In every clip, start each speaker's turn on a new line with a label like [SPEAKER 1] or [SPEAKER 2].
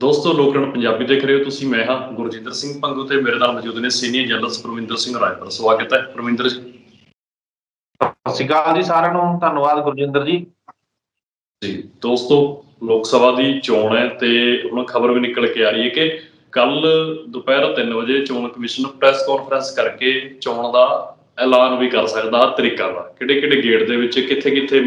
[SPEAKER 1] ਦੋਸਤੋ ਲੋਕਰਣ ਪੰਜਾਬੀ ਦੇਖ ਰਹੇ ਹੋ ਤੁਸੀਂ ਮੈਂ ਹਾਂ ਗੁਰਜਿੰਦਰ ਸਿੰਘ ਪੰਗੂ ਤੇ ਮੇਰੇ ਨਾਲ ਮੌਜੂਦ ਨੇ ਸੀਨੀਅਰ ਜਰਨਲਿਸਟ ਪਰਮਿੰਦਰ ਸਿੰਘ ਰਾਏਪੁਰ ਸਵਾਗਤ ਹੈ। ਪਰਮਿੰਦਰ ਜੀ।
[SPEAKER 2] ਸਤਿ ਸ਼੍ਰੀ ਅਕਾਲ ਜੀ ਸਾਰਿਆਂ ਨੂੰ ਧੰਨਵਾਦ ਗੁਰਜਿੰਦਰ ਜੀ।
[SPEAKER 1] ਜੀ ਦੋਸਤੋ ਲੋਕ ਸਭਾ ਦੀ ਚੋਣ ਹੈ ਤੇ ਹੁਣ ਖਬਰ ਵੀ ਨਿਕਲ ਕੇ ਆ ਰਹੀ ਹੈ ਕਿ ਕੱਲ ਦੁਪਹਿਰ 3 ਵਜੇ ਚੋਣ ਕਮਿਸ਼ਨ ਪ੍ਰੈਸ ਕਾਨਫਰੰਸ ਕਰਕੇ ਚੋਣ ਦਾ ਐਲਾਨ ਵੀ ਕਰ ਸਕਦਾ ਹੈ ਤਰੀਕਾ ਦਾ। ਕਿਹੜੇ ਕਿਹੜੇ ਗੇਟ ਦੇ ਵਿੱਚ ਕਿੱਥੇ ਕਿੱਥੇ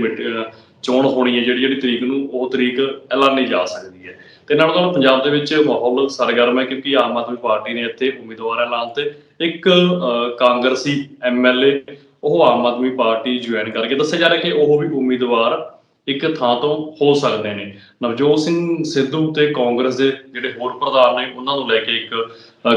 [SPEAKER 1] ਚੋਣ ਹੋਣੀ ਹੈ ਜਿਹੜੀ ਜਿਹੜੀ ਤਰੀਕ ਨੂੰ ਉਹ ਤਰੀਕ ਐਲਾਨੀ ਜਾ ਸਕਦੀ ਹੈ। ਤੇ ਨਾਲ ਨਾਲ ਪੰਜਾਬ ਦੇ ਵਿੱਚ ਮਾਹੌਲ ਸਰਗਰਮ ਹੈ ਕਿਉਂਕਿ ਆਮ ਆਦਮੀ ਪਾਰਟੀ ਨੇ ਇੱਥੇ ਉਮੀਦਵਾਰ ਐਲਾਨ ਤੇ ਇੱਕ ਅਹ, ਕਾਂਗਰਸੀ ਐਮਐਲਏ ਉਹ ਆਮ ਆਦਮੀ ਪਾਰਟੀ ਜੁਆਇਨ ਕਰਕੇ ਦੱਸਿਆ ਜਾ ਰਿਹਾ ਕਿ ਉਹ ਵੀ ਉਮੀਦਵਾਰ ਇੱਕ ਥਾਂ ਤੋਂ ਹੋ ਸਕਦੇ ਨੇ। ਨਵਜੋਤ ਸਿੰਘ ਸਿੱਧੂ ਤੇ ਕਾਂਗਰਸ ਦੇ ਜਿਹੜੇ ਹੋਰ ਪ੍ਰਧਾਨ ਨੇ ਉਹਨਾਂ ਨੂੰ ਲੈ ਕੇ ਇੱਕ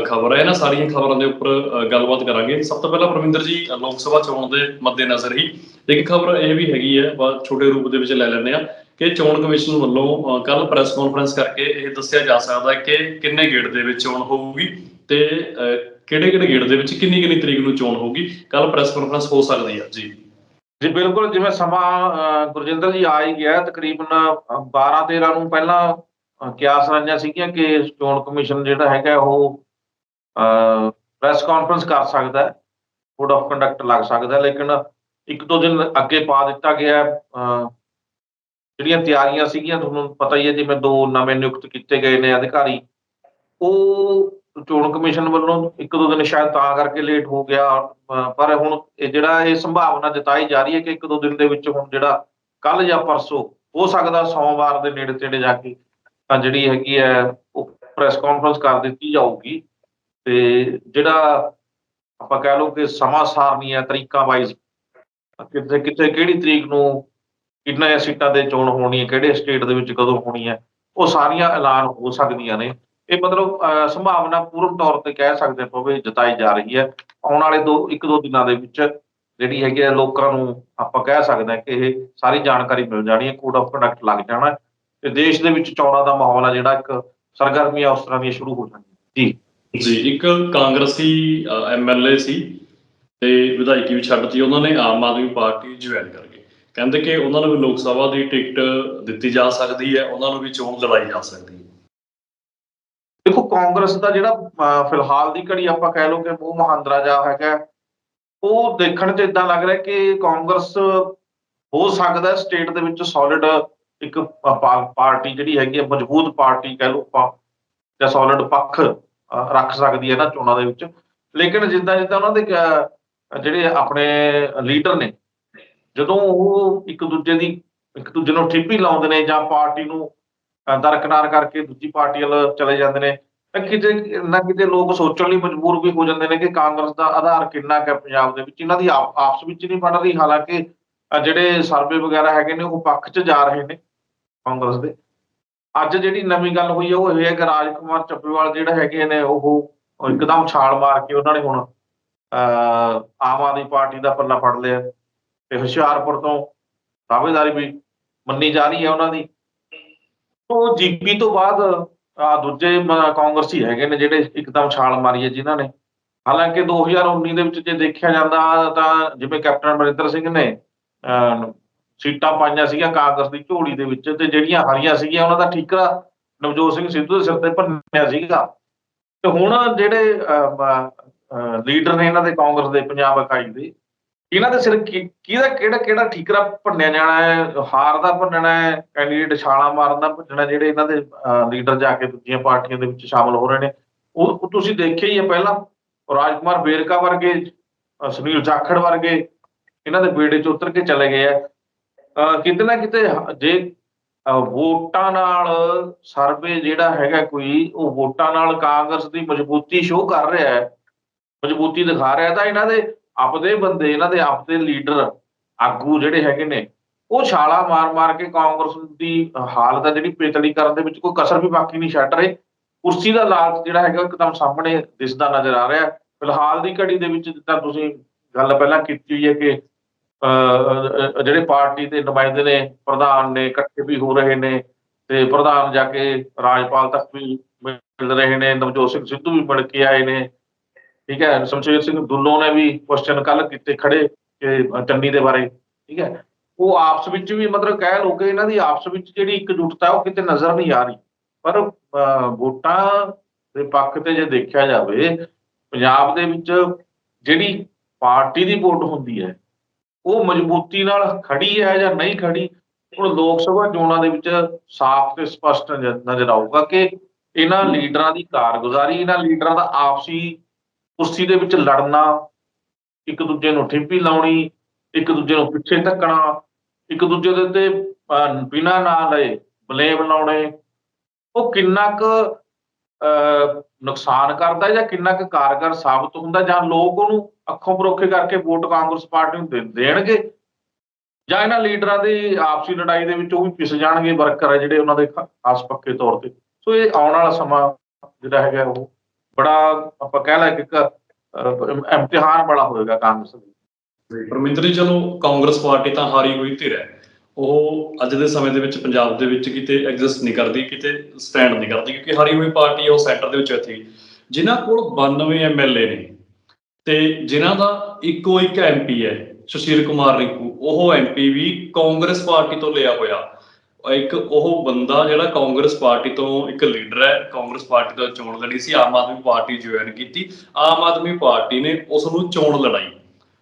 [SPEAKER 1] ਖਬਰ ਹੈ। ਇਹਨਾਂ ਸਾਰੀਆਂ ਖਬਰਾਂ ਦੇ ਉੱਪਰ ਗੱਲਬਾਤ ਕਰਾਂਗੇ। ਸਭ ਤੋਂ ਪਹਿਲਾਂ ਪਰਮਿੰਦਰ ਜੀ ਲੋਕ ਸਭਾ ਚੋਣ ਦੇ ਮੱਦੇਨਜ਼ਰ ਹੀ ਇੱਕ ਖਬਰ ਇਹ ਵੀ ਹੈਗੀ ਹੈ ਛੋਟੇ ਰੂਪ ਦੇ ਵਿੱਚ ਲੈ ਲੈਂਦੇ ਆ ਕਿ ਚੋਣ ਕਮਿਸ਼ਨ ਵੱਲੋਂ ਕੱਲ ਪ੍ਰੈਸ ਕਾਨਫਰੰਸ ਕਰਕੇ ਇਹ ਦੱਸਿਆ ਜਾ ਸਕਦਾ ਹੈ ਕਿ ਕਿੰਨੇ ਗੇੜ ਦੇ ਵਿੱਚ ਚੋਣ ਹੋਊਗੀ ਤੇ ਕਿਹੜੇ ਕਿਹੜੇ ਗੇੜ ਦੇ ਵਿੱਚ ਕਿੰਨੀ ਕਿੰਨੀ ਤਰੀਕ ਨੂੰ ਚੋਣ ਹੋਊਗੀ ਕੱਲ ਪ੍ਰੈਸ ਕਾਨਫਰੰਸ ਹੋ ਸਕਦੀ ਹੈ। ਜੀ।
[SPEAKER 2] ਜੀ ਬਿਲਕੁਲ ਜਿਵੇਂ ਸਮਾਂ ਗੁਰਜਿੰਦਰ ਜੀ ਆ ਹੀ ਗਿਆ ਤਕਰੀਬਨ 12 13 ਨੂੰ ਪਹਿਲਾਂ ਅਹ, ਕਿਆਸ ਰੰਜਾਂ ਸੀਗੀਆਂ ਕਿ ਚੋਣ ਕਮਿਸ਼ਨ ਜਿਹੜਾ ਹੈਗਾ ਉਹ ਪ੍ਰੈਸ ਕਾਨਫਰੰਸ ਕਰ ਸਕਦਾ ਹੈ ਕੋਡ ਆਫ ਕੰਡਕਟ ਲੱਗ ਸਕਦਾ ਲੇਕਿਨ ਇੱਕ ਦੋ ਦਿਨ ਅੱਗੇ ਪਾ ਦਿੱਤਾ ਗਿਆ ਜਿਹੜੀਆਂ ਤਿਆਰੀਆਂ ਸੀਗੀਆਂ, ਤੁਹਾਨੂੰ ਪਤਾ ਹੀ ਹੈ ਜਿਵੇਂ ਦੋ ਨਵੇਂ ਨਿਯੁਕਤ ਕੀਤੇ ਗਏ ਨੇ ਅਧਿਕਾਰੀ, ਉਹ ਚੋਣ ਕਮਿਸ਼ਨ ਵੱਲੋਂ ਇੱਕ ਦੋ ਦਿਨ ਸ਼ਾਇਦ ਤਾਂ ਕਰਕੇ ਲੇਟ ਹੋ ਗਿਆ ਪਰ ਹੁਣ ਜਿਹੜਾ ਇਹ ਸੰਭਾਵਨਾ ਜਤਾਈ ਜਾ ਰਹੀ ਹੈ ਕਿ ਇੱਕ ਦੋ ਦਿਨ ਦੇ ਵਿੱਚ ਹੁਣ ਜਿਹੜਾ ਕੱਲ ਜਾਂ ਪਰਸੋਂ ਹੋ ਸਕਦਾ ਸੋਮਵਾਰ ਦੇ ਨੇੜੇ ਤੇੜੇ ਜਾ ਕੇ ਤਾਂ ਜਿਹੜੀ ਹੈਗੀ ਹੈ, ਉਹ ਪ੍ਰੈਸ ਕਾਨਫਰੰਸ ਕਰ ਦਿੱਤੀ ਜਾਊਗੀ। ਤੇ ਜਿਹੜਾ ਆਪਾਂ ਕਹਿ ਲਓ ਕਿ ਸਮਾਂ ਸਾਰਨੀ ਹੈ, ਤਰੀਕਾ ਵਾਈਜ਼ ਕਿੱਥੇ ਕਿੱਥੇ ਕਿਹੜੀ ਤਰੀਕ ਨੂੰ ਕਿੰਨੀਆਂ ਸੀਟਾਂ ਤੇ ਚੋਣ ਹੋਣੀ ਹੈ ਕਿਹੜੇ ਸਟੇਟ ਦੇ ਵਿੱਚ ਕਦੋਂ ਹੋਣੀ ਹੈ ਉਹ ਸਾਰੀਆਂ ਐਲਾਨ ਹੋ ਸਕਦੀਆਂ ਨੇ। ਇਹ ਮਤਲਬ ਸੰਭਾਵਨਾ ਪੂਰਨ ਤੌਰ ਤੇ ਕਹਿ ਸਕਦੇ ਪਵੇ ਜਤਾਈ ਜਾ ਰਹੀ ਹੈ। ਆਉਣ ਵਾਲੇ ਦੋ, ਇੱਕ ਦੋ ਦਿਨਾਂ ਦੇ ਵਿੱਚ ਜਿਹੜੀ ਹੈਗੀ ਹੈ, ਲੋਕਾਂ ਨੂੰ ਆਪਾਂ ਕਹਿ ਸਕਦੇ ਹਾਂ ਕਿ ਇਹ ਸਾਰੀ ਜਾਣਕਾਰੀ ਮਿਲ ਜਾਣੀ ਹੈ ਕੋਡ ਆਫ ਕੰਡਕਟ ਲੱਗ ਜਾਣਾ ਤੇ ਦੇਸ਼ ਦੇ ਵਿੱਚ ਚੋਣਾਂ ਦਾ ਮਾਹੌਲ ਆ ਜਿਹੜਾ ਇੱਕ ਸਰਗਰਮੀਆਂ ਉਸ ਤਰ੍ਹਾਂ ਦੀਆਂ ਸ਼ੁਰੂ ਹੋ ਜਾਣਗੀਆਂ ਜੀ।
[SPEAKER 1] ਜੀ, ਇੱਕ ਕਾਂਗਰਸੀ ਐਮਐਲਏ ਸੀ ਤੇ ਵਿਧਾਇਕੀ ਵੀ ਛੱਡਤੀ, ਉਹਨਾਂ ਨੇ ਆਮ ਆਦਮੀ ਪਾਰਟੀ ਜੁਆਇਨ ਕਰ ਕਹਿੰਦੇ ਕਿ ਉਹਨਾਂ ਨੂੰ ਵੀ ਲੋਕ ਸਭਾ ਦੀ ਟਿਕਟ ਦਿੱਤੀ ਜਾ ਸਕਦੀ ਹੈ, ਉਹਨਾਂ ਨੂੰ ਵੀ ਚੋਣ ਲੜਾਈ ਜਾ ਸਕਦੀ ਹੈ।
[SPEAKER 2] ਦੇਖੋ, ਕਾਂਗਰਸ ਦਾ ਜਿਹੜਾ ਫਿਲਹਾਲ ਦੀ ਘੜੀ ਆਪਾਂ ਕਹਿ ਲਓ ਕਿ ਮੂੰਹ ਮਹਾਂਦਰਾ ਜਾ ਹੈਗਾ, ਉਹ ਦੇਖਣ 'ਚ ਇਦਾਂ ਲੱਗ ਰਿਹਾ ਕਿ ਕਾਂਗਰਸ ਹੋ ਸਕਦਾ ਸਟੇਟ ਦੇ ਵਿੱਚ ਸੋਲਿਡ ਇੱਕ ਪਾਰਟੀ ਜਿਹੜੀ ਹੈਗੀ ਹੈ, ਮਜ਼ਬੂਤ ਪਾਰਟੀ ਕਹਿ ਲਓ ਆਪਾਂ, ਜਾਂ ਸੋਲਿਡ ਪੱਖ ਰੱਖ ਸਕਦੀ ਹੈ ਨਾ ਚੋਣਾਂ ਦੇ ਵਿੱਚ। ਲੇਕਿਨ ਜਿੱਦਾਂ ਜਿੱਦਾਂ ਉਹਨਾਂ ਦੇ ਜਿਹੜੇ ਆਪਣੇ ਲੀਡਰ ਨੇ ਜਦੋਂ ਉਹ ਇੱਕ ਦੂਜੇ ਦੀ, ਇੱਕ ਦੂਜੇ ਨੂੰ ਠਿੱਪੀ ਲਾਉਂਦੇ ਨੇ ਜਾਂ ਪਾਰਟੀ ਨੂੰ ਦਰਕਨਾਰ ਕਰਕੇ ਦੂਜੀ ਪਾਰਟੀ ਵੱਲ ਚਲੇ ਜਾਂਦੇ ਨੇ, ਤਾਂ ਕਿਤੇ ਨਾ ਕਿਤੇ ਲੋਕ ਸੋਚਣ ਲਈ ਮਜਬੂਰ ਵੀ ਹੋ ਜਾਂਦੇ ਨੇ ਕਿ ਕਾਂਗਰਸ ਦਾ ਆਧਾਰ ਕਿੰਨਾ ਕੁ ਹੈ ਪੰਜਾਬ ਦੇ ਵਿੱਚ। ਇਹਨਾਂ ਦੀ ਆਪ- ਆਪਸ ਵਿੱਚ ਨਹੀਂ ਬਣ ਰਹੀ, ਹਾਲਾਂਕਿ ਜਿਹੜੇ ਸਰਵੇ ਵਗੈਰਾ ਹੈਗੇ ਨੇ, ਉਹ ਪੱਖ 'ਚ ਜਾ ਰਹੇ ਨੇ ਕਾਂਗਰਸ ਦੇ। ਅੱਜ ਜਿਹੜੀ ਨਵੀਂ ਗੱਲ ਹੋਈ ਹੈ ਉਹ ਇਹ ਹੈ ਕਿ ਰਾਜਕੁਮਾਰ ਚੱਪੇਵਾਲ ਜਿਹੜੇ ਹੈਗੇ ਨੇ, ਉਹ ਇੱਕਦਮ ਛਾਲ ਮਾਰ ਕੇ ਉਹਨਾਂ ਨੇ ਹੁਣ ਅਹ ਆਮ ਆਦਮੀ ਪਾਰਟੀ ਦਾ ਪੱਲਾ ਫੜ ਲਿਆ। ਤੇ ਹੁਸ਼ਿਆਰਪੁਰ ਤੋਂ ਦਾਅਵੇਦਾਰੀ ਵੀ ਮੰਨੀ ਜਾ ਰਹੀ ਹੈ ਉਹਨਾਂ ਦੀ। ਉਹ ਜੀਪੀ ਤੋਂ ਬਾਅਦ ਆ ਦੂਜੇ ਕਾਂਗਰਸੀ ਹੈਗੇ ਨੇ ਜਿਹੜੇ ਇੱਕਦਮ ਛਾਲ ਮਾਰੀ ਹੈ ਜਿਨ੍ਹਾਂ ਨੇ। ਹਾਲਾਂਕਿ 2019 ਦੇ ਵਿੱਚ ਜੇ ਦੇਖਿਆ ਜਾਂਦਾ ਤਾਂ ਜਿਵੇਂ ਕੈਪਟਨ ਅਮਰਿੰਦਰ ਸਿੰਘ ਨੇ ਅਹ, ਸੀਟਾਂ ਪਾਈਆਂ ਸੀਗੀਆਂ ਕਾਂਗਰਸ ਦੀ ਝੋਲੀ ਦੇ ਵਿੱਚ ਤੇ ਜਿਹੜੀਆਂ ਹਰੀਆਂ ਸੀਗੀਆਂ ਉਹਨਾਂ ਦਾ ਠੀਕਰਾ ਨਵਜੋਤ ਸਿੰਘ ਸਿੱਧੂ ਦੇ ਸਿਰ ਤੇ ਭੰਨਿਆ ਸੀਗਾ। ਤੇ ਹੁਣ ਜਿਹੜੇ ਲੀਡਰ ਨੇ ਇਹਨਾਂ ਦੇ ਕਾਂਗਰਸ ਦੇ ਪੰਜਾਬ ਇਕਾਈ ਦੇ ਇਹਨਾਂ ਦੇ ਸਿਰ ਕੀ- ਕਿਹਦਾ ਕਿਹੜਾ ਕਿਹੜਾ ਠੀਕਰਾ ਭੰਨਿਆ ਜਾਣਾ ਹੈ? ਹਾਰ ਦਾ ਭੰਨਣਾ ਹੈ? ਕੈਂਡੀਡੇਟ ਛਾਲਾਂ ਮਾਰਨ ਦਾ ਭੰਨਣਾ, ਜਿਹੜੇ ਇਹਨਾਂ ਦੇ ਲੀਡਰ ਜਾ ਕੇ ਦੂਜੀਆਂ ਪਾਰਟੀਆਂ ਦੇ ਵਿੱਚ ਸ਼ਾਮਲ ਹੋ ਰਹੇ ਨੇ। ਉਹ ਤੁਸੀਂ ਦੇਖਿਆ ਹੀ ਹੈ ਪਹਿਲਾਂ, ਰਾਜਕੁਮਾਰ ਵੇਰਕਾ ਵਰਗੇ ਸੁਨੀਲ ਜਾਖੜ ਵਰਗੇ, ਇਹਨਾਂ ਦੇ ਬੇੜੇ 'ਚ ਉਤਰ ਕੇ ਚਲੇ ਗਏ ਆ ਅਹ, ਕਿਤੇ ਨਾ ਕਿਤੇ ਜੇ ਵੋਟਾਂ ਨਾਲ ਸਰਵੇ ਜਿਹੜਾ ਹੈਗਾ ਕੋਈ, ਉਹ ਵੋਟਾਂ ਨਾਲ ਕਾਂਗਰਸ ਦੀ ਮਜ਼ਬੂਤੀ ਸ਼ੋਅ ਕਰ ਰਿਹਾ ਹੈ। ਮਜ਼ਬੂਤੀ ਦਿਖਾ ਰਿਹਾ ਤਾਂ ਇਹਨਾਂ ਦੇ ਆਪਦੇ ਬੰਦੇ, ਇਹਨਾਂ ਦੇ ਆਪਦੇ ਲੀਡਰ ਆਗੂ ਜਿਹੜੇ ਹੈਗੇ ਨੇ, ਉਹ ਛਾਲਾ ਮਾਰ-ਮਾਰ ਕੇ ਕਾਂਗਰਸ ਦੀ ਹਾਲਤ ਹੈ ਜਿਹੜੀ ਪੇਤਲੀ ਕਰਨ ਦੇ ਵਿੱਚ ਕੋਈ ਕਸਰ ਵੀ ਬਾਕੀ ਨਹੀਂ ਛੱਡ ਰਹੇ। ਕੁਰਸੀ ਦਾ ਲਾਲਚ ਜਿਹੜਾ ਹੈਗਾ ਇੱਕਦਮ ਸਾਹਮਣੇ ਦਿਸਦਾ ਨਜ਼ਰ ਆ ਰਿਹਾ। ਫਿਲਹਾਲ ਦੀ ਘੜੀ ਦੇ ਵਿੱਚ ਜਿੱਦਾਂ ਤੁਸੀਂ ਗੱਲ ਪਹਿਲਾਂ ਕੀਤੀ ਹੋਈ ਹੈ ਕਿ ਜਿਹੜੇ ਪਾਰਟੀ ਦੇ ਨੁਮਾਇੰਦੇ ਨੇ, ਪ੍ਰਧਾਨ ਨੇ, ਇਕੱਠੇ ਵੀ ਹੋ ਰਹੇ ਨੇ, ਤੇ ਪ੍ਰਧਾਨ ਜਾ ਕੇ ਰਾਜਪਾਲ ਤੱਕ ਵੀ ਮਿਲ ਰਹੇ ਨੇ, ਨਵਜੋਤ ਸਿੰਘ ਸਿੱਧੂ ਵੀ ਮਿਲ ਕੇ ਆਏ ਨੇ। ਠੀਕ ਹੈ, ਸ਼ਮਸ਼ੇਰ ਸਿੰਘ ਦੁੱਲੋਂ ਨੇ ਵੀ ਕੁਐਸਚਨ ਕੱਲ ਕੀਤੇ ਖੜੇ ਚੰਨੀ ਦੇ ਬਾਰੇ, ਠੀਕ ਹੈ। ਉਹ ਆਪਸ ਵਿੱਚ ਵੀ ਮਤਲਬ ਕਹਿ ਲੋ ਕਿ ਇਹਨਾਂ ਦੀ ਆਪਸ ਵਿੱਚ ਜਿਹੜੀ ਇਕਜੁੱਟਤਾ ਉਹ ਕਿਤੇ ਨਜ਼ਰ ਨਹੀਂ ਆ ਰਹੀ। ਪਰ ਵੋਟਾਂ ਦੇ ਪੱਖ ਤੇ ਜੇ ਦੇਖਿਆ ਜਾਵੇ, ਪੰਜਾਬ ਦੇ ਵਿੱਚ ਜਿਹੜੀ ਪਾਰਟੀ ਦੀ ਵੋਟ ਹੁੰਦੀ ਹੈ, ਉਹ ਮਜ਼ਬੂਤੀ ਨਾਲ ਖੜੀ ਹੈ ਜਾਂ ਨਹੀਂ ਖੜੀ, ਹੁਣ ਲੋਕ ਸਭਾ ਚੋਣਾਂ ਦੇ ਵਿੱਚ ਸਾਫ਼ ਤੇ ਸਪਸ਼ਟ ਨਜ਼ਰ ਆਊਗਾ ਕਿ ਇਹਨਾਂ ਲੀਡਰਾਂ ਦੀ ਕਾਰਗੁਜ਼ਾਰੀ, ਇਹਨਾਂ ਲੀਡਰਾਂ ਦਾ ਆਪਸੀ ਕੁਰਸੀ ਦੇ ਵਿੱਚ ਲੜਨਾ ਇੱਕ ਦੂਜੇ ਨੂੰ ਠਿੱਪੀ ਲਾਉਣੀ ਇੱਕ ਦੂਜੇ ਨੂੰ ਪਿੱਛੇ ਧੱਕਣਾ ਇੱਕ ਦੂਜੇ ਦੇ ਉੱਤੇ ਅਹ, ਬਿਨਾਂ ਲਏ ਬਲੇਮ ਲਾਉਣੇ ਉਹ ਕਿੰਨਾ ਕੁ ਨੁਕਸਾਨ ਕਰਦਾ ਜਾਂ ਕਿੰਨਾ ਕੁ ਕਾਰਗਰ ਸਾਬਤ ਹੁੰਦਾ ਜਾਂ ਲੋਕ ਉਹਨੂੰ ਅੱਖੋਂ ਪਰੋਖੇ ਕਰਕੇ ਵੋਟ ਕਾਂਗਰਸ ਪਾਰਟੀ ਨੂੰ ਦੇ ਦੇਣਗੇ? ਜਾਂ ਇਹਨਾਂ ਲੀਡਰਾਂ ਦੀ ਆਪਸੀ ਲੜਾਈ ਦੇ ਵਿੱਚ ਉਹ ਵੀ ਪਿਸ ਜਾਣਗੇ ਵਰਕਰ ਹੈ ਜਿਹੜੇ ਉਹਨਾਂ ਦੇ ਖਾਸ ਪੱਕੇ ਤੌਰ ਤੇ। ਸੋ ਇਹ ਆਉਣ ਵਾਲਾ ਸਮਾਂ ਜਿਹੜਾ ਹੈਗਾ ਉਹ ਬੜਾ ਆਪਾਂ ਕਹਿ ਲੈ ਕਿ ਇਮਤਿਹਾਨ ਵਾਲਾ ਹੋਏਗਾ ਕਾਂਗਰਸ ਲਈ।
[SPEAKER 1] ਪਰਮਿੰਦਰ ਜੀ, ਚਲੋ ਕਾਂਗਰਸ ਪਾਰਟੀ ਤਾਂ ਹਾਰੀ ਹੋਈ ਧਿਰ ਹੈ। ਉਹ ਅੱਜ ਦੇ ਸਮੇਂ ਦੇ ਵਿੱਚ ਪੰਜਾਬ ਦੇ ਵਿੱਚ ਕਿਤੇ ਐਗਜ਼ਿਸਟ ਨਹੀਂ ਕਰਦੀ, ਕਿਤੇ ਸਟੈਂਡ ਨਹੀਂ ਕਰਦੀ, ਕਿਉਂਕਿ ਹਾਰੀ ਹੋਈ ਪਾਰਟੀ ਉਹ ਸੈਂਟਰ ਦੇ ਵਿੱਚ ਇੱਥੇ ਜਿਨ੍ਹਾਂ ਕੋਲ 92 ਐਮਐਲਏ ਨੇ ਤੇ ਜਿਨ੍ਹਾਂ ਦਾ ਇੱਕੋ ਇੱਕ ਐਮਪੀ ਹੈ, ਸੁਸ਼ੀਲ ਕੁਮਾਰ ਰਿੰਕੂ, ਉਹ ਐਮਪੀ ਵੀ ਕਾਂਗਰਸ ਪਾਰਟੀ ਤੋਂ ਲਿਆ ਹੋਇਆ। ਇੱਕ ਉਹ ਬੰਦਾ ਜਿਹੜਾ ਕਾਂਗਰਸ ਪਾਰਟੀ ਤੋਂ ਇੱਕ ਲੀਡਰ ਹੈ ਕਾਂਗਰਸ ਪਾਰਟੀ ਤੋਂ ਚੋਣ ਲੜੀ ਸੀ ਆਮ ਆਦਮੀ ਪਾਰਟੀ ਜੁਆਇਨ ਕੀਤੀ। ਆਮ ਆਦਮੀ ਪਾਰਟੀ ਨੇ ਉਸ ਨੂੰ ਚੋਣ ਲੜਾਈ।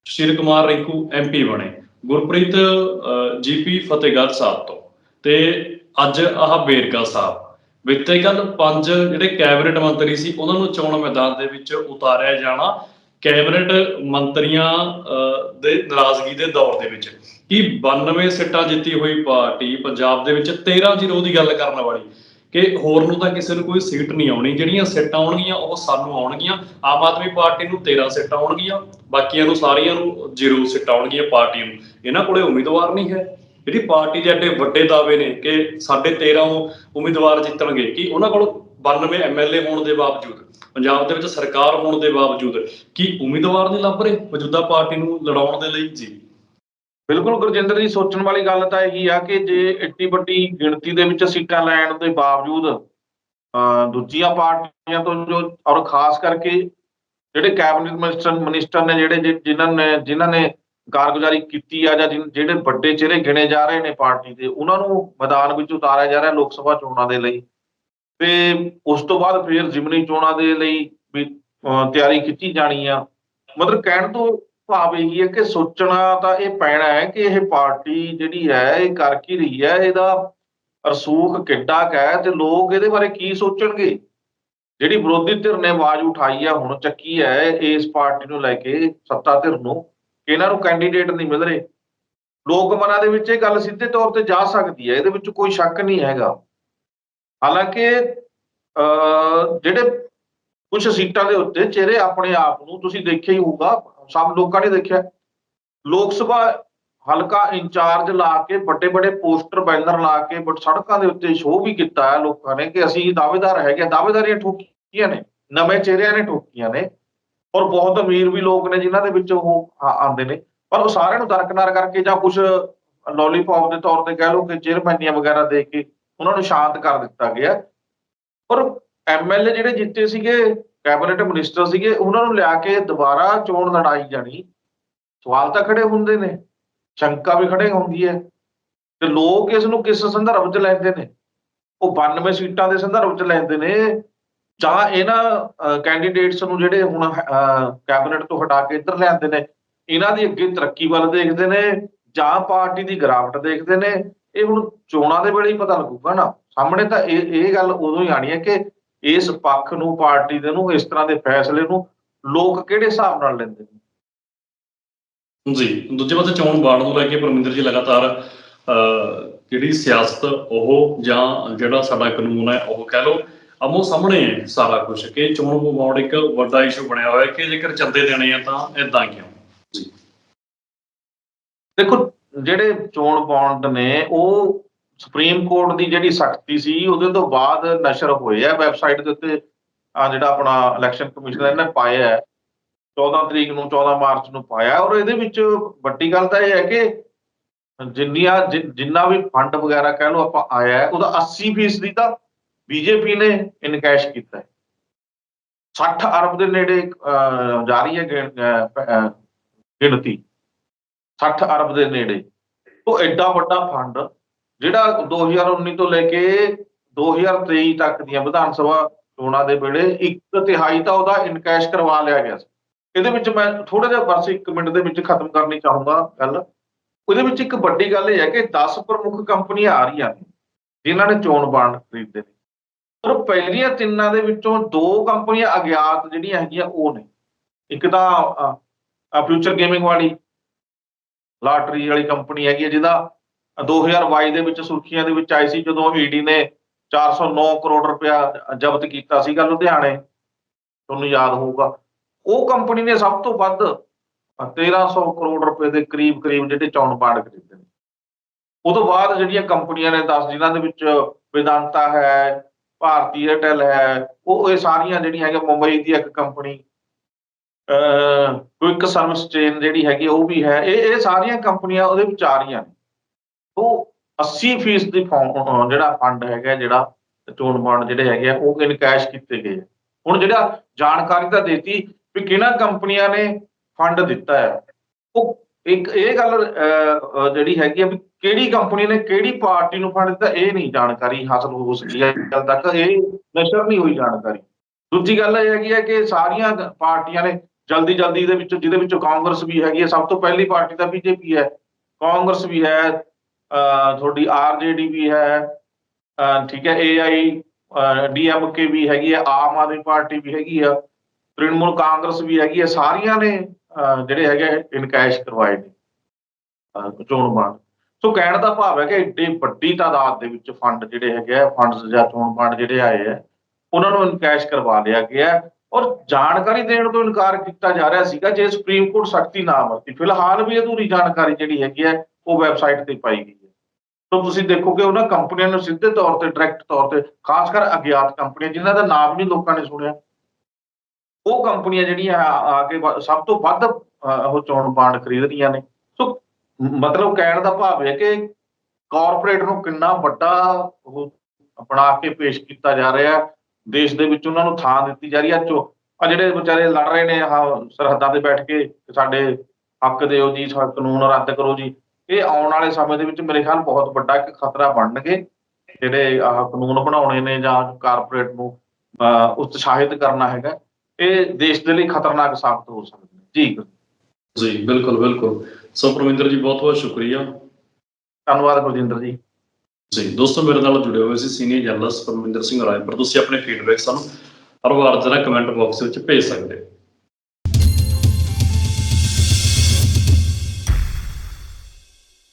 [SPEAKER 1] ਸੁਸ਼ੀਲ ਕੁਮਾਰ ਰਿੰਕੂ ਐਮਪੀ ਬਣੇ। ਗੁਰਪ੍ਰੀਤ ਜੀਪੀ ਫਤਿਹਗੜ੍ਹ ਸਾਹਿਬ ਤੋਂ। ਤੇ ਅੱਜ ਆਹ ਬੇਰਕਾ ਸਾਹਿਬ। ਬੀਤੇ ਕੱਲ ਪੰਜ ਜਿਹੜੇ ਕੈਬਨਿਟ ਮੰਤਰੀ ਸੀ ਉਹਨਾਂ ਨੂੰ ਚੋਣ ਮੈਦਾਨ ਦੇ ਵਿੱਚ ਉਤਾਰਿਆ ਜਾਣਾ ਕੈਬਨਿਟ ਮੰਤਰੀਆਂ ਅਹ, ਦੇ ਨਾਰਾਜ਼ਗੀ ਦੇ ਦੌਰ ਦੇ ਵਿੱਚ। ਕਿ 92 ਸੀਟਾਂ ਜਿੱਤੀ ਹੋਈ ਪਾਰਟੀ ਪੰਜਾਬ ਦੇ ਵਿੱਚ 13-0 ਦੀ ਗੱਲ ਕਰਨ ਵਾਲੀ ਕਿ ਹੋਰ ਨੂੰ ਤਾਂ ਕਿਸੇ ਨੂੰ ਕੋਈ ਸੀਟ ਨਹੀਂ ਆਉਣੀ, ਜਿਹੜੀਆਂ ਸੀਟਾਂ ਆਉਣਗੀਆਂ ਉਹ ਸਾਨੂੰ ਆਉਣਗੀਆਂ। ਆਮ ਆਦਮੀ ਪਾਰਟੀ ਨੂੰ 13 ਸੀਟਾਂ ਆਉਣਗੀਆਂ, ਬਾਕੀਆਂ ਨੂੰ ਸਾਰੀਆਂ ਨੂੰ 0 ਸੀਟਾਂ ਆਉਣਗੀਆਂ ਪਾਰਟੀ ਨੂੰ। ਇਹਨਾਂ ਕੋਲੇ ਉਮੀਦਵਾਰ ਨਹੀਂ ਹੈ। ਜਿਹੜੀ ਪਾਰਟੀ ਦੇ ਐਡੇ ਵੱਡੇ ਦਾਅਵੇ ਨੇ ਕਿ ਸਾਡੇ 13 ਉਮੀਦਵਾਰ ਜਿੱਤਣਗੇ, ਕਿ ਉਹਨਾਂ ਕੋਲ 92 ਐਮਐਲਏ ਹੋਣ ਦੇ ਬਾਵਜੂਦ, ਪੰਜਾਬ ਦੇ ਵਿੱਚ ਸਰਕਾਰ ਹੋਣ ਦੇ ਬਾਵਜੂਦ, ਕੀ ਉਮੀਦਵਾਰ ਨਹੀਂ ਲੱਭ ਰਹੇ ਮੌਜੂਦਾ ਪਾਰਟੀ ਨੂੰ ਲੜਾਉਣ ਦੇ ਲਈ? ਜੀ।
[SPEAKER 2] ਬਿਲਕੁਲ ਗੁਰਜਿੰਦਰ ਜੀ ਸੋਚਣ ਵਾਲੀ ਗੱਲ ਤਾਂ ਇਹੀ ਆ ਕਿ ਜੇ ਇੱਡੀ ਵੱਡੀ ਗਿਣਤੀ ਦੇ ਵਿੱਚ ਸੀਟਾਂ ਲੈਣ ਦੇ ਬਾਵਜੂਦ ਦੂਜੀਆਂ ਪਾਰਟੀਆਂ ਤੋਂ ਜੋ ਔਰ ਖਾਸ ਕਰਕੇ ਜਿਹੜੇ ਕੈਬਨਿਟ ਮਿਨਿਸਟਰ ਮਿਨਿਸਟਰ ਨੇ ਜਿਹੜੇ ਜਿਨ੍ਹਾਂ ਨੇ ਜਿਨ੍ਹਾਂ ਨੇ ਕਾਰਗੁਜ਼ਾਰੀ ਕੀਤੀ ਆ ਜਾਂ ਜਿਨ- ਜਿਹੜੇ ਵੱਡੇ ਚਿਹਰੇ ਗਿਣੇ ਜਾ ਰਹੇ ਨੇ ਪਾਰਟੀ ਦੇ ਉਹਨਾਂ ਨੂੰ ਮੈਦਾਨ ਵਿੱਚ ਉਤਾਰਿਆ ਜਾ ਰਿਹਾ ਲੋਕ ਸਭਾ ਚੋਣਾਂ ਦੇ ਲਈ। ਤੇ ਉਸ ਤੋਂ ਬਾਅਦ ਫਿਰ ਜ਼ਿਮਨੀ ਚੋਣਾਂ ਦੇ ਲਈ ਵੀ ਅਹ, ਤਿਆਰੀ ਕੀਤੀ ਜਾਣੀ ਆ। ਮਤਲਬ ਕਹਿਣ ਤੋਂ ਭਾਵ ਇਹੀ ਹੈ ਕਿ ਸੋਚਣਾ ਤਾਂ ਇਹ ਪੈਣਾ ਹੈ ਕਿ ਇਹ ਪਾਰਟੀ ਜਿਹੜੀ ਹੈ, ਇਹ ਕਰ ਕੀ ਰਹੀ ਹੈ, ਇਹਦਾ ਰਸੂਖ ਕਿੱਡਾ ਹੈ ਤੇ ਲੋਕ ਇਹਦੇ ਬਾਰੇ ਕੀ ਸੋਚਣਗੇ? ਜਿਹੜੀ ਵਿਰੋਧੀ ਧਿਰ ਨੇ ਆਵਾਜ਼ ਉਠਾਈ ਹੈ ਹੁਣ ਚੱਕੀ ਹੈ ਇਸ ਪਾਰਟੀ ਨੂੰ ਲੈ ਕੇ, ਸੱਤਾ ਧਿਰ ਨੂੰ, ਕਿ ਇਹਨਾਂ ਨੂੰ ਕੈਂਡੀਡੇਟ ਨਹੀਂ ਮਿਲ ਰਹੇ। ਲੋਕ ਮਨਾਂ ਦੇ ਵਿੱਚ ਇਹ ਗੱਲ ਸਿੱਧੇ ਤੌਰ ਤੇ ਜਾ ਸਕਦੀ ਹੈ, ਇਹਦੇ ਵਿੱਚ ਕੋਈ ਸ਼ੱਕ ਨਹੀਂ ਹੈਗਾ। ਹਾਲਾਂਕਿ, ਅਹ, ਜਿਹੜੇ ਕੁਝ ਸੀਟਾਂ ਦੇ ਉੱਤੇ ਚਿਹਰੇ ਆਪਣੇ ਆਪ ਨੂੰ ਤੁਸੀਂ ਦੇਖਿਆ ਹੀ ਹੋਊਗਾ ਸਭ ਲੋਕਾਂ ਨੇ ਦੇਖਿਆ। ਲੋਕ ਸਭਾ ਹਲਕਾ ਇੰਚਾਰਜ ਲਾ ਕੇ, ਵੱਡੇ ਵੱਡੇ ਪੋਸਟਰ, ਬੈਨਰ ਲਾ ਕੇ, ਬਟ ਸੜਕਾਂ ਦੇ ਉੱਤੇ ਸ਼ੋਅ ਵੀ ਕੀਤਾ ਹੈ ਲੋਕਾਂ ਨੇ ਕਿ ਅਸੀਂ ਦਾਅਵੇਦਾਰ ਹੈਗੇ ਦਾਅਵੇਦਾਰੀਆਂ ਠੋਕੀਆਂ ਨੇ, ਨਵੇਂ ਚਿਹਰਿਆਂ ਨੇ ਠੋਕੀਆਂ ਨੇ। ਔਰ ਬਹੁਤ ਅਮੀਰ ਵੀ ਲੋਕ ਨੇ ਜਿਨ੍ਹਾਂ ਦੇ ਵਿੱਚ ਉਹ ਆ- ਆਉਂਦੇ ਨੇ। ਪਰ ਉਹ ਸਾਰਿਆਂ ਨੂੰ ਦਰਕਨਾਰ ਕਰਕੇ ਜਾਂ ਕੁਝ ਲੋਲੀਪੌਪ ਦੇ ਤੌਰ ਤੇ ਕਹਿ ਲਓ ਕਿ ਚੇਅਰਮੈਨੀਆਂ ਵਗੈਰਾ ਦੇ ਕੇ ਉਹਨਾਂ ਨੂੰ ਸ਼ਾਂਤ ਕਰ ਦਿੱਤਾ ਗਿਆ। ਪਰ ਐਮਐਲਏ ਜਿਹੜੇ ਜਿੱਤੇ ਸੀਗੇ ਕੈਬਨਿਟ ਮਿਨਿਸਟਰ ਸੀਗੇ, ਉਹਨਾਂ ਨੂੰ ਲਿਆ ਕੇ ਦੁਬਾਰਾ ਚੋਣ ਲੜਾਈ ਜਾਣੀ। ਸਵਾਲ ਤਾਂ ਖੜੇ ਹੁੰਦੇ ਨੇ, ਸ਼ੰਕਾ ਵੀ ਖੜੇ ਹੁੰਦੀ ਹੈ। ਤੇ ਲੋਕ ਇਸ ਨੂੰ ਕਿਸ ਸੰਦਰਭ 'ਚ ਲੈਂਦੇ ਨੇ? ਉਹ 92 ਸੀਟਾਂ ਦੇ ਸੰਦਰਭ 'ਚ ਲੈਂਦੇ ਨੇ, ਜਾਂ ਇਹਨਾਂ ਕੈਂਡੀਡੇਟਸ ਨੂੰ ਜਿਹੜੇ ਹੁਣ ਕੈਬਨਿਟ ਤੋਂ ਹਟਾ ਕੇ ਇੱਧਰ ਲਿਆਂਦੇ ਨੇ, ਇਹਨਾਂ ਦੀ ਅੱਗੇ ਤਰੱਕੀ ਵੱਲ ਦੇਖਦੇ ਨੇ, ਜਾਂ ਪਾਰਟੀ ਦੀ ਗਿਰਾਵਟ ਦੇਖਦੇ ਨੇ। ਇਹ ਹੁਣ ਚੋਣਾਂ ਦੇ ਵੇਲੇ ਹੀ ਪਤਾ ਲੱਗੂਗਾ ਨਾ। ਸਾਹਮਣੇ ਤਾਂ ਇਹ ਇਹ ਗੱਲ ਉਦੋਂ ਹੀ ਆਣੀ ਹੈ ਕਿ ਇਸ ਪੱਖ ਨੂੰ ਪਾਰਟੀ ਦੇ ਨੂੰ ਇਸ ਤਰ੍ਹਾਂ ਦੇ ਫੈਸਲੇ ਨੂੰ ਲੋਕ ਕਿਹੜੇ ਹਿਸਾਬ ਨਾਲ ਲੈਂਦੇ ਨੇ?
[SPEAKER 1] ਜੀ ਦੂਜੇ ਪਾਸੇ ਚੋਣ ਬਾੜ ਨੂੰ ਲੈ ਕੇ ਪਰਮਿੰਦਰ ਜੀ ਲਗਾਤਾਰ ਜਿਹੜੀ ਸਿਆਸਤ ਉਹ ਜਾਂ ਜਿਹੜਾ ਸਾਡਾ ਕਾਨੂੰਨ ਹੈ ਉਹ ਕਹਿ ਲਓ ਅਮੋ ਸਾਹਮਣੇ ਹੈ ਸਾਰਾ ਕੁਝ ਕਿ ਚੋਣ ਬਾੜ ਇੱਕ ਵੱਡਾ ਇਸ਼ੂ ਬਣਿਆ ਹੋਇਆ ਕਿ ਜੇਕਰ ਚੰਦੇ ਦੇਣੇ ਆ ਤਾਂ ਇਦਾਂ ਕਿਉਂ? ਜੀ।
[SPEAKER 2] ਦੇਖੋ ਜਿਹੜੇ ਚੋਣ ਬੌਂਡ ਨੇ ਉਹ ਸੁਪਰੀਮ ਕੋਰਟ ਦੀ ਜਿਹੜੀ ਸਖਤੀ ਸੀ ਉਹਦੇ ਤੋਂ ਬਾਅਦ ਨਸ਼ਰ ਹੋਏ ਆ ਵੈਬਸਾਈਟ ਦੇ ਉੱਤੇ। ਆ ਜਿਹੜਾ ਆਪਣਾ ਇਲੈਕਸ਼ਨ ਕਮਿਸ਼ਨ ਨੇ ਪਾਇਆ ਹੈ 14 ਤਰੀਕ ਨੂੰ 14 ਮਾਰਚ ਨੂੰ ਪਾਇਆ ਔਰ ਇਹਦੇ ਵਿੱਚ ਵੱਡੀ ਗੱਲ ਤਾਂ ਇਹ ਹੈ ਕਿ ਜਿੰਨੀਆਂ ਜਿੰਨਾ ਵੀ ਫੰਡ ਵਗੈਰਾ ਕਹਿ ਲਓ ਆਪਾਂ ਆਇਆ ਹੈ, ਉਹਦਾ 80% ਦੀ ਤਾਂ ਬੀਜੇਪੀ ਨੇ ਇਨਕੈਸ਼ ਕੀਤਾ ਹੈ। 60 ਅਰਬ ਦੇ ਨੇੜੇ ਅਹ, ਜਾ ਰਹੀ ਹੈ ਗਿਣ- ਗਿਣਤੀ। 60 ਅਰਬ ਦੇ ਨੇੜੇ। ਉਹ ਐਡਾ ਵੱਡਾ ਫੰਡ ਜਿਹੜਾ 2019 ਤੋਂ ਲੈ ਕੇ 2023 ਤੱਕ ਦੀਆਂ ਵਿਧਾਨ ਸਭਾ ਚੋਣਾਂ ਦੇ ਵੇਲੇ ਇੱਕ ਤਿਹਾਈ ਤਾਂ ਉਹਦਾ ਇਨਕੈਸ਼ ਕਰਵਾ ਲਿਆ ਗਿਆ ਸੀ। ਇਹਦੇ ਵਿੱਚ ਮੈਂ ਥੋੜਾ ਜਿਹਾ ਬਸ ਇੱਕ ਮਿੰਟ ਦੇ ਵਿੱਚ ਖਤਮ ਕਰਨੀ ਚਾਹੂੰਗਾ ਗੱਲ। ਉਹਦੇ ਵਿੱਚ ਇੱਕ ਵੱਡੀ ਗੱਲ ਇਹ ਹੈ ਕਿ 10 ਪ੍ਰਮੁੱਖ ਕੰਪਨੀਆਂ ਆ ਰਹੀਆਂ ਨੇ, ਜਿਨ੍ਹਾਂ ਨੇ ਚੋਣ ਬਾਂਡ ਖਰੀਦੇ ਨੇ। ਪਰ ਪਹਿਲੀਆਂ ਤਿੰਨਾਂ ਦੇ ਵਿੱਚੋਂ ਦੋ ਕੰਪਨੀਆਂ ਅਗਿਆਤ ਜਿਹੜੀਆਂ ਹੈਗੀਆਂ ਉਹ ਨੇ। ਇੱਕ ਤਾਂ ਫਿਊਚਰ ਗੇਮਿੰਗ ਵਾਲੀ ਲਾਟਰੀ ਵਾਲੀ ਕੰਪਨੀ ਹੈਗੀ ਹੈ ਜਿਹਦਾ 2022 ਦੇ ਵਿੱਚ ਸੁਰਖੀਆਂ ਦੇ ਵਿੱਚ ਆਈ ਸੀ, ਜਦੋਂ ਈਡੀ ਨੇ 409 ਕਰੋੜ ਰੁਪਇਆ ਜ਼ਬਤ ਕੀਤਾ ਸੀਗਾ ਲੁਧਿਆਣੇ। ਤੁਹਾਨੂੰ ਯਾਦ ਹੋਊਗਾ। ਉਹ ਕੰਪਨੀ ਨੇ ਸਭ ਤੋਂ ਵੱਧ 1300 ਕਰੋੜ ਰੁਪਏ ਦੇ ਕਰੀਬ ਕਰੀਬ ਜਿਹੜੇ ਚੌਣ ਬਾਂਡ ਖਰੀਦੇ ਨੇ। ਉਹ ਤੋਂ ਬਾਅਦ ਜਿਹੜੀਆਂ ਕੰਪਨੀਆਂ ਨੇ 10 ਜਿਨ੍ਹਾਂ ਦੇ ਵਿੱਚ ਵਿਦਾਂਤਾ ਹੈ, ਭਾਰਤੀ ਏਅਰਟੈਲ ਹੈ, ਉਹ ਇਹ ਸਾਰੀਆਂ ਜਿਹੜੀਆਂ ਹੈਗੀਆਂ, ਮੁੰਬਈ ਦੀ ਇੱਕ ਕੰਪਨੀ, ਅਹ ਕੁਇਕ ਸਰਵਿਸ ਚੇਨ ਜਿਹੜੀ ਹੈਗੀ, ਉਹ ਵੀ ਹੈ। ਇਹ ਇਹ ਸਾਰੀਆਂ ਕੰਪਨੀਆਂ ਉਹਦੇ ਵਿੱਚ ਆ ਰਹੀਆਂ ਨੇ। ਉਹ 80% ਦੀ ਜਿਹੜਾ ਫੰਡ ਹੈਗਾ, ਜਿਹੜਾ ਚੋਣ ਬਾਂਡ ਜਿਹੜੇ ਹੈਗੇ ਆ, ਉਹ ਇਨਕੈਸ਼ ਕੀਤੇ ਗਏ ਆ। ਹੁਣ ਜਿਹੜਾ ਜਾਣਕਾਰੀ ਤਾਂ ਦੇਤੀ ਵੀ ਕਿਹਨਾਂ ਕੰਪਨੀਆਂ ਨੇ ਫੰਡ ਦਿੱਤਾ ਹੈ ਉਹ ਇੱਕ ਇਹ ਗੱਲ ਜਿਹੜੀ ਹੈਗੀ ਆ ਵੀ ਕਿਹੜੀ ਕੰਪਨੀ ਨੇ ਕਿਹੜੀ ਪਾਰਟੀ ਨੂੰ ਫੰਡ ਦਿੱਤਾ, ਇਹ ਨਹੀਂ ਜਾਣਕਾਰੀ ਹਾਸਲ ਹੋ ਸਕੀ ਹੈ ਹਾਲ ਤੱਕ ਇਹ ਨਸ਼ਰ ਨਹੀਂ ਹੋਈ ਜਾਣਕਾਰੀ ਦੂਜੀ ਗੱਲ ਇਹ ਹੈਗੀ ਹੈ ਕਿ ਸਾਰੀਆਂ ਪਾਰਟੀਆਂ ਨੇ ਜਲਦੀ ਜਲਦੀ ਦੇ ਵਿੱਚ, ਜਿਹਦੇ ਵਿੱਚ ਕਾਂਗਰਸ ਵੀ ਹੈਗੀ ਹੈ ਸਭ ਤੋਂ ਪਹਿਲੀ ਪਾਰਟੀ ਤਾਂ ਬੀਜੇਪੀ ਹੈ ਕਾਂਗਰਸ ਵੀ ਹੈ ਤੁਹਾਡੀ ਆਰਜੇਡੀ ਵੀ ਹੈ ਠੀਕ ਹੈ ਏਆਈ ਡੀਐਮਕੇ ਵੀ ਹੈਗੀ ਹੈ, ਆਮ ਆਦਮੀ ਪਾਰਟੀ ਵੀ ਹੈਗੀ ਆ, ਤ੍ਰਿਣਮੂਲ ਕਾਂਗਰਸ ਵੀ ਹੈਗੀ ਹੈ, ਸਾਰੀਆਂ ਨੇ ਜਿਹੜੇ ਹੈਗੇ ਇਨਕੈਸ਼ ਕਰਵਾਏ ਨੇ ਚੋਣ ਬਾਂਡ ਸੋ ਕਹਿਣ ਦਾ ਭਾਵ ਹੈ ਕਿ ਇੱਡੀ ਵੱਡੀ ਤਾਦਾਦ ਦੇ ਵਿੱਚ ਫੰਡ ਜਿਹੜੇ ਹੈਗੇ ਆ ਫੰਡਸ ਜਾਂ ਚੋਣ ਬਾਂਡ ਜਿਹੜੇ ਆਏ ਆ, ਉਹਨਾਂ ਨੂੰ ਇਨਕੈਸ਼ ਕਰਵਾ ਲਿਆ ਗਿਆ ਔਰ ਜਾਣਕਾਰੀ ਦੇਣ ਤੋਂ ਇਨਕਾਰ ਕੀਤਾ ਜਾ ਰਿਹਾ ਸੀਗਾ ਜੇ ਸੁਪਰੀਮ ਕੋਰਟ ਸਖਤੀ ਨਾ ਵਰਤੀ ਫਿਲਹਾਲ ਵੀ ਅਧੂਰੀ ਜਾਣਕਾਰੀ ਜਿਹੜੀ ਹੈਗੀ ਹੈ, ਉਹ ਵੈਬਸਾਈਟ ਤੇ ਪਾਈ ਗਈ। ਤਾਂ ਤੁਸੀਂ ਦੇਖੋਗੇ ਉਹਨਾਂ ਕੰਪਨੀਆਂ ਨੂੰ ਸਿੱਧੇ ਤੌਰ ਤੇ, ਡਾਇਰੈਕਟ ਤੌਰ ਤੇ, ਖਾਸ ਕਰ ਅਗਿਆਤ ਕੰਪਨੀਆਂ, ਜਿਨ੍ਹਾਂ ਦਾ ਨਾਮ ਨਹੀਂ ਲੋਕਾਂ ਨੇ ਸੁਣਿਆ, ਉਹ ਕੰਪਨੀਆਂ ਜਿਹੜੀਆਂ ਆ ਕੇ ਸਭ ਤੋਂ ਵੱਧ ਉਹ ਚੋਣ ਬਾਂਡ ਖਰੀਦ ਰਹੀਆਂ ਨੇ। ਸੋ ਮਤਲਬ ਕਹਿਣ ਦਾ ਭਾਵ ਹੈ ਕਿ ਕਾਰਪੋਰੇਟ ਨੂੰ ਕਿੰਨਾ ਵੱਡਾ ਉਹ ਅਪਣਾ ਕੇ ਪੇਸ਼ ਕੀਤਾ ਜਾ ਰਿਹਾ ਹੈ ਦੇਸ਼ ਦੇ ਵਿੱਚ ਉਹਨਾਂ ਨੂੰ ਥਾਂ ਦਿੱਤੀ ਜਾ ਰਹੀ ਹੈ। ਚੋ, ਆ ਜਿਹੜੇ ਵਿਚਾਰੇ ਲੜ ਰਹੇ ਨੇ, ਆਹ ਸਰਹੱਦਾਂ ਤੇ ਬੈਠ ਕੇ, ਸਾਡੇ ਹੱਕ ਦਿਓ ਜੀ ਕਾਨੂੰਨ ਰੱਦ ਕਰੋ ਜੀ ਇਹ ਆਉਣ ਵਾਲੇ ਸਮੇਂ ਦੇ ਵਿੱਚ ਮੇਰੇ ਖਿਆਲ ਬਹੁਤ ਵੱਡਾ ਇੱਕ ਖਤਰਾ ਬਣਨਗੇ। ਜਿਹੜੇ ਆਹ ਕਾਨੂੰਨ ਬਣਾਉਣੇ ਨੇ ਜਾਂ ਕਾਰਪੋਰੇਟ ਨੂੰ ਉਤਸ਼ਾਹਿਤ ਕਰਨਾ ਹੈਗਾ ਇਹ ਦੇਸ਼ ਦੇ ਲਈ ਖਤਰਨਾਕ ਸਾਬਤ ਹੋ ਸਕਦੇ ਨੇ। ਜੀ।
[SPEAKER 1] ਜੀ ਬਿਲਕੁਲ ਬਿਲਕੁਲ। ਸੋ ਪਰਮਿੰਦਰ ਜੀ ਬਹੁਤ ਬਹੁਤ ਸ਼ੁਕਰੀਆ।
[SPEAKER 2] ਧੰਨਵਾਦ ਗੁਰਜਿੰਦਰ ਜੀ।
[SPEAKER 1] ਜੀ ਦੋਸਤੋ ਮੇਰੇ ਨਾਲ ਜੁੜੇ ਹੋਏ ਸੀ ਸੀਨੀਅਰ ਜਰਨਲਿਸਟ ਪਰਮਿੰਦਰ ਸਿੰਘ ਰਾਏਪੁਰ ਤੁਸੀਂ ਆਪਣੇ ਫੀਡਬੈਕ ਸਾਨੂੰ ਹਰ ਵਾਰ ਜਰਾ ਕਮੈਂਟ ਬਾਕਸ ਵਿੱਚ ਭੇਜ ਸਕਦੇ ਹੋ।